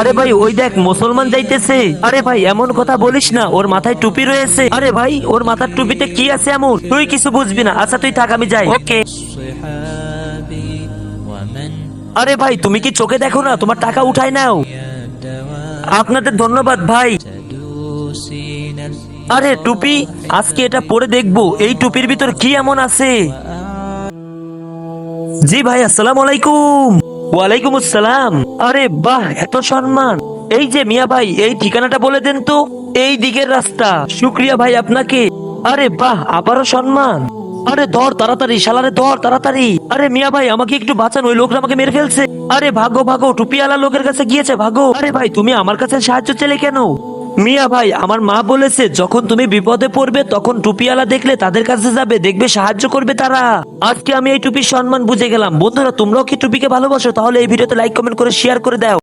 আরে ভাই ওই দেখ মুসলমান যাইতেছে। আরে ভাই এমন কথা বলিস না ওর মাথায় টুপি রয়েছে। আরে ভাই ওর মাথার টুপিতে কি আছে এমন? তুই কিছু বুঝবি না। আচ্ছা তুই থাক আমি যাই। ওকে। আরে ভাই তুমি কি চোখে দেখো না? তোমার টাকা উঠাই নাও। আপনাদের ধন্যবাদ ভাই। আরে টুপি আজকে এটা পরে দেখব। এই টুপির ভিতর কি এমন আছে? জি ভাই আসসালাম আলাইকুম। ওয়ালাইকুম আসসালাম। আরে বাহ, এত সম্মান। এই যে মিয়া ভাই, এই ঠিকানাটা বলে দেন তো। এই দিকের রাস্তা। শুক্রিয়া ভাই আপনাকে। আরে বাহ, আবারও সম্মান। আরে ধর তাড়াতাড়ি সালারে ধর তাড়াতাড়ি। আরে মিয়া ভাই, আমাকে একটু বাঁচান, ওই লোকরা আমাকে মেরে ফেলছে। আরে ভাগো ভাগো, টুপিওয়ালা লোকের কাছে গিয়েছে, ভাগো। আরে ভাই, তুমি আমার কাছে সাহায্য চেলে কেন? মিয়া ভাই, আমার মা বলেছে, যখন তুমি বিপদে পড়বে, তখন টুপিওয়ালা দেখলে তাদের কাছে যাবে, দেখবে সাহায্য করবে তারা। আজকে আমি এই টুপির সম্মান বুঝে গেলাম। বন্ধুরা, তোমরাও কি টুপিকে ভালোবাসো? তাহলে এই ভিডিওতে লাইক কমেন্ট করে শেয়ার করে দাও।